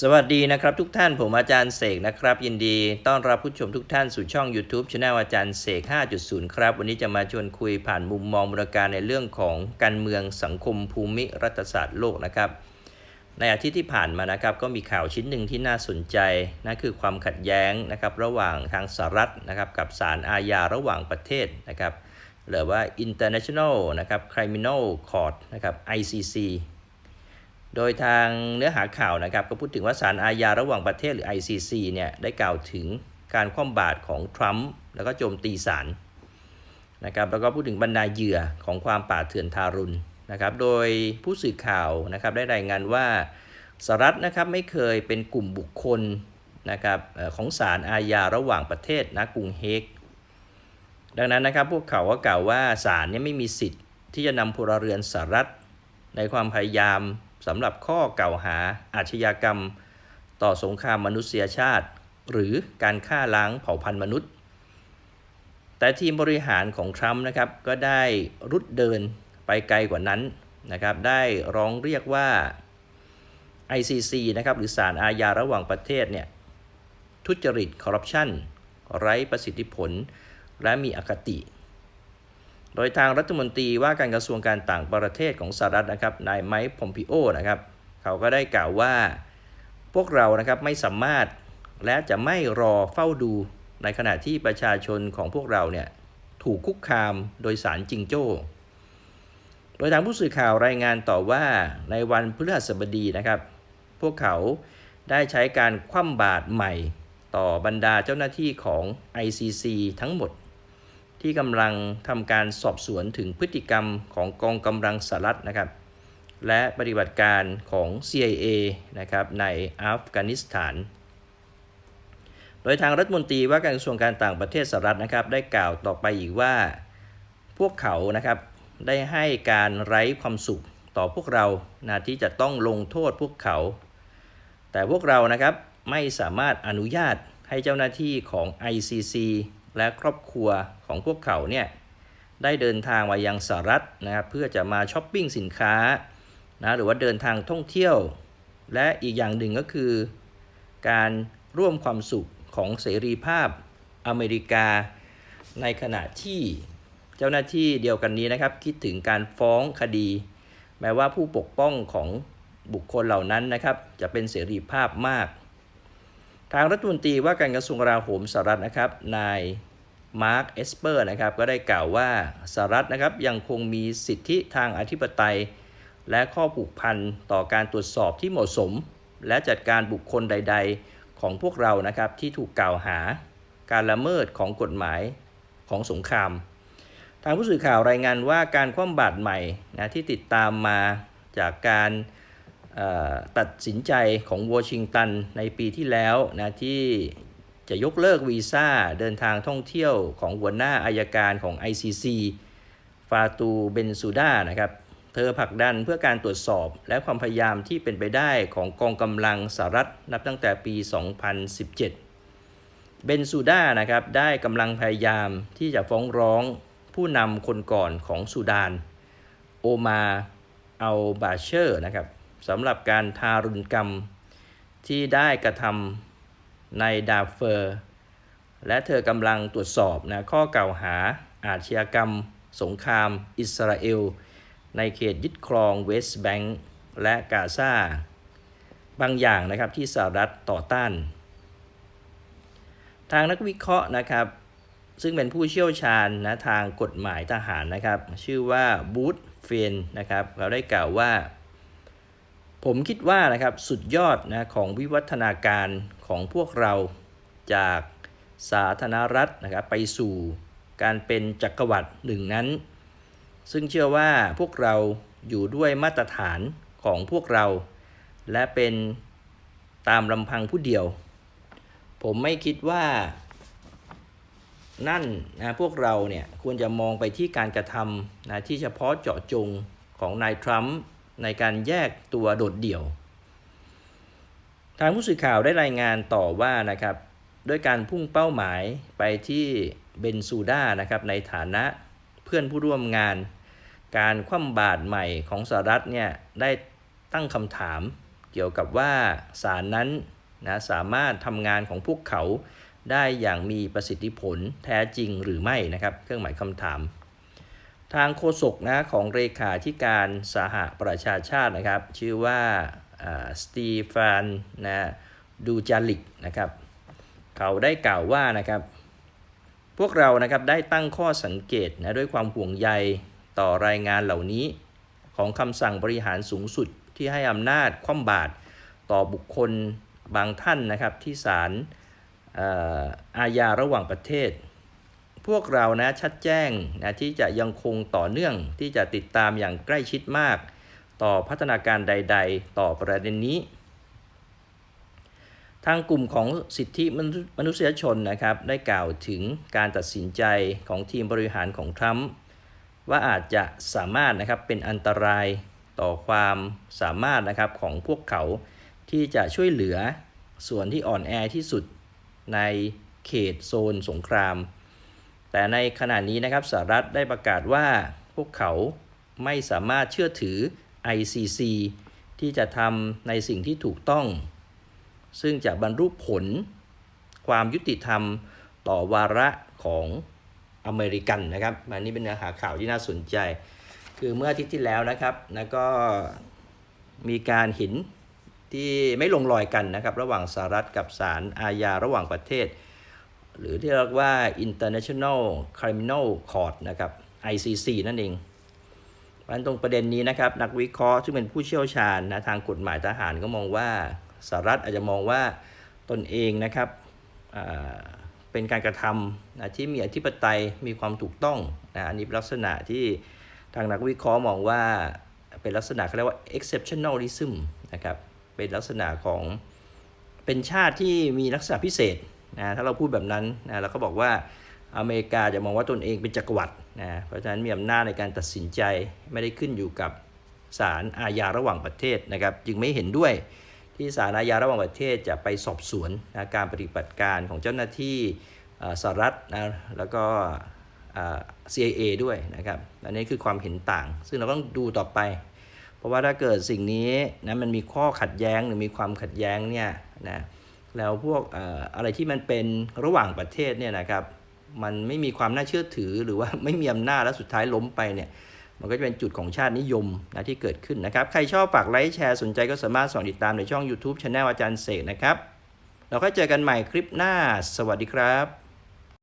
สวัสดีนะครับทุกท่านผมอาจารย์เสกนะครับ ยินดีต้อนรับผู้ชมทุกท่านสู่ช่อง YouTube Channel อาจารย์เสก 5.0 ครับ วันนี้จะมาชวนคุยผ่านมุมมองบริการในเรื่องของการเมืองสังคมภูมิรัฐศาสตร์โลกนะครับ ในอาทิตย์ที่ผ่านมานะครับ ก็มีข่าวชิ้นหนึ่งที่น่าสนใจนั่นคือความขัดแย้งนะครับระหว่างทางสหรัฐนะครับกับศาลอาญาระหว่างประเทศนะครับหรือว่า International นะครับ Criminal Court นะครับ ICC โดยทางเนื้อหาข่าวนะครับก็พูดถึงว่าศาลอาญาระหว่างประเทศหรือ ICC เนี่ยได้กล่าวถึงการคว่ำบาตรของทรัมป์แล้วก็โจมตีศาลนะครับแล้วก็พูดถึงบรรดาเหยื่อของความป่าเถื่อนทารุณนะครับโดยผู้สื่อข่าวนะครับได้รายงานว่าสหรัฐนะครับไม่เคยเป็นกลุ่มบุคคลนะครับของศาลอาญาระหว่างประเทศนะกรุงเฮกดังนั้นนะครับพวกเขาก็กล่าวว่าศาลเนี่ยไม่มีสิทธิ์ที่จะนำพลเรือนสหรัฐในความพยายาม สำหรับข้อกล่าวหาอาชญากรรม ต่อสงครามมนุษยชาติ หรือการฆ่าล้างเผ่าพันธุ์มนุษย์ แต่ทีมบริหารของทรัมป์นะครับก็ได้รุดเดินไปไกลกว่านั้นนะครับได้ร้องเรียกว่า ICC นะครับหรือศาลอาญาระหว่างประเทศเนี่ยทุจริตคอร์รัปชันไร้ประสิทธิผล และมีอคติ โดยทางรัฐมนตรีว่าการกระทรวงการต่างประเทศของสหรัฐนะครับ นายไมค์พอมพิโอนะครับ เขาก็ได้กล่าวว่า พวกเรานะครับไม่สามารถและจะไม่รอเฝ้าดูในขณะที่ประชาชนของพวกเราเนี่ยถูกคุกคามโดยสารจิงโจ้ โดยทางผู้สื่อข่าวรายงานต่อว่าในวันพฤหัสบดีนะครับ พวกเขาได้ใช้การคว่ำบาตรใหม่ ต่อบรรดาเจ้าหน้าที่ของ ICC ทั้งหมด ที่กำลังทำการสอบสวนถึงพฤติกรรมของกองกำลังสหรัฐนะครับ และปฏิบัติการของ CIA นะครับในอัฟกานิสถาน โดยทางรัฐมนตรีว่าการกระทรวงการต่างประเทศสหรัฐนะครับ ได้กล่าวต่อไปอีกว่า พวกเขานะครับได้ให้การไร้ความสุขต่อพวกเรานะที่จะต้องลงโทษพวกเขา แต่พวกเรานะครับไม่สามารถอนุญาตให้เจ้าหน้าที่ของ ICC และครอบครัวของพวกเขาเนี่ยได้เดินทางมายังสหรัฐนะครับเพื่อจะมาช้อปปิ้งสินค้านะหรือว่าเดินทางท่องเที่ยว และอีกอย่างหนึ่งก็คือ การร่วมความสุขของเสรีภาพอเมริกา ในขณะที่เจ้าหน้าที่เดียวกันนี้นะครับ คิดถึงการฟ้องคดี แม้ว่าผู้ปกป้องของบุคคลเหล่านั้นนะครับ จะเป็นเสรีภาพมาก ทางรัฐมนตรีว่าการกระทรวงกลาโหมสหรัฐนะครับ นายมาร์คเอสเปอร์นะครับก็ได้กล่าวว่าสหรัฐนะครับยังคงมีสิทธิทางอธิปไตย และข้อผูกพันต่อการตรวจสอบที่เหมาะสม และจัดการบุคคลใด ๆ ของพวกเรานะครับที่ถูกกล่าวหาการละเมิดของกฎหมายของสงคราม ทางผู้สื่อข่าวรายงานว่าการคว่ำบาตรใหม่นะที่ติดตามมาจากการ ตัดสินใจของวอชิงตันในปีที่แล้วนะที่จะยกเลิกวีซ่าเดินทางท่องเที่ยวของหัวหน้าอายการของ ICC ฟาตูเบนซูดานะครับ เธอผลักดันเพื่อการตรวจสอบและความพยายามที่เป็นไปได้ของกองกำลังสหรัฐนับตั้งแต่ปี 2017 เบนซูดานะครับได้กำลังพยายามที่จะฟ้องร้องผู้นำคนก่อนของสุดาน โอมาอัลบาเชอร์นะครับ สำหรับการทารุณกรรม ที่ได้กระทำในดาร์เฟอร์ และเธอกำลังตรวจสอบนะข้อกล่าวหาอาชญากรรม สงคราม อิสราเอล ในเขตยึดครองเวสต์แบงก์และกาซาบางอย่างนะครับที่สหรัฐต่อต้าน ทางนักวิเคราะห์นะครับ ซึ่งเป็นผู้เชี่ยวชาญนะทางกฎหมายทหารนะครับ ชื่อว่าบูธเฟนนะครับ เขาได้กล่าวว่า ผมคิดว่านะครับสุดยอดนะของวิวัฒนาการของพวกเราจากสาธารณรัฐนะครับไปสู่การเป็นจักรวรรดิหนึ่งนั้น ซึ่งเชื่อว่าพวกเราอยู่ด้วยมาตรฐานของพวกเรา และเป็นตามลำพังผู้เดียว ผมไม่คิดว่า นั่นนะพวกเราเนี่ยควรจะมองไปที่การกระทำนะที่เฉพาะเจาะจงของนายทรัมป์ ในการแยกตัวโดดเดี่ยว ทางผู้สื่อข่าวได้รายงานต่อว่านะครับด้วยการพุ่งเป้าหมายไปที่เบนซูดานะครับในฐานะเพื่อนผู้ร่วมงาน การคว่ำบาตรใหม่ของสหรัฐเนี่ยได้ตั้งคำถามเกี่ยวกับว่าศาลนั้นนะสามารถทำงานของพวกเขาได้อย่างมีประสิทธิผลแท้จริงหรือไม่นะครับ เครื่องหมายคำถาม ทางโฆษกนะของเลขาธิการสหประชาชาตินะครับ ชื่อว่าสตีฟานนะดูจาลิกนะครับ เขาได้กล่าวว่านะครับ พวกเรานะครับได้ตั้งข้อสังเกตนะด้วยความห่วงใยต่อรายงานเหล่านี้ ของคำสั่งบริหารสูงสุดที่ให้อำนาจคว่ำบาตรต่อบุคคลบางท่านนะครับที่ศาลอออาญาระหว่างประเทศ พวกเรานะชัดแจ้งนะที่จะยังคงต่อเนื่องที่จะติดตามอย่างใกล้ชิดมาก ต่อพัฒนาการใด ๆ ต่อประเด็นนี้ ทางกลุ่มของสิทธิมนุมนุษยชนนะครับ ได้กล่าวถึงการตัดสินใจของทีมบริหารของทรัมป์ว่าอาจจะสามารถนะครับเป็นอันตรายต่อความสามารถนะครับของพวกเขาที่จะช่วยเหลือส่วนที่อ่อนแอที่สุดในเขตโซนสงคราม แต่ในขณะนี้นะครับสหรัฐได้ประกาศว่าพวกเขาไม่สามารถเชื่อถือ ICC ที่จะทำในสิ่งที่ถูกต้อง ซึ่งจะบรรลุผลความยุติธรรมต่อวาระของอเมริกันนะครับอันนี้เป็นเนื้อหาข่าวที่น่าสนใจ คือเมื่ออาทิตย์ที่แล้วนะครับแล้วก็มีการเห็นที่ไม่ลงรอยกันนะครับ ระหว่างสหรัฐกับศาลอาญาระหว่างประเทศ หรือที่เรียกว่า International Criminal Court นะครับ ICC นั่นเองเพราะฉะนั้นตรงประเด็นนี้นะครับ นักวิเคราะห์ซึ่งเป็นผู้เชี่ยวชาญนะทางกฎหมายทหารก็มองว่าสหรัฐอาจจะมองว่าตนเองนะครับเป็นการกระทำนะที่มีอธิปไตยมีความถูกต้องนะอันนี้ลักษณะที่ทางนักวิเคราะห์มองว่าเป็นลักษณะเขาเรียกว่า exceptionalism นะครับเป็นลักษณะของเป็นชาติที่มีลักษณะพิเศษ นะถ้าเราพูดแบบนั้นนะเราก็บอกว่าอเมริกาจะมองว่าตนเองเป็นจักรวรรดินะเพราะฉะนั้นมีอำนาจในการตัดสินใจไม่ได้ขึ้นอยู่กับศาลอาญาระหว่างประเทศนะครับ จึงไม่เห็นด้วยที่ศาลอาญาระหว่างประเทศจะไปสอบสวนนะการปฏิบัติการของเจ้าหน้าที่สหรัฐนะแล้วก็ CIA ด้วยนะครับอันนี้คือความเห็นต่าง ซึ่งเราต้องดูต่อไป เพราะว่าถ้าเกิดสิ่งนี้นะมันมีข้อขัดแย้งหรือมีความขัดแย้งเนี่ยนะ แล้วพวกเอ่ออะไรที่มันเป็นระหว่างประเทศเนี่ยนะครับ มันไม่มีความน่าเชื่อถือหรือว่าไม่มีอำนาจแล้วสุดท้ายล้มไปเนี่ย มันก็จะเป็นจุดของชาตินิยมนะที่เกิดขึ้นนะครับ ใครชอบฝากไลค์แชร์สนใจก็สามารถส่องติดตามในช่อง YouTube Channel อาจารย์เสกนะครับ เราก็เจอกันใหม่คลิปหน้า สวัสดีครับ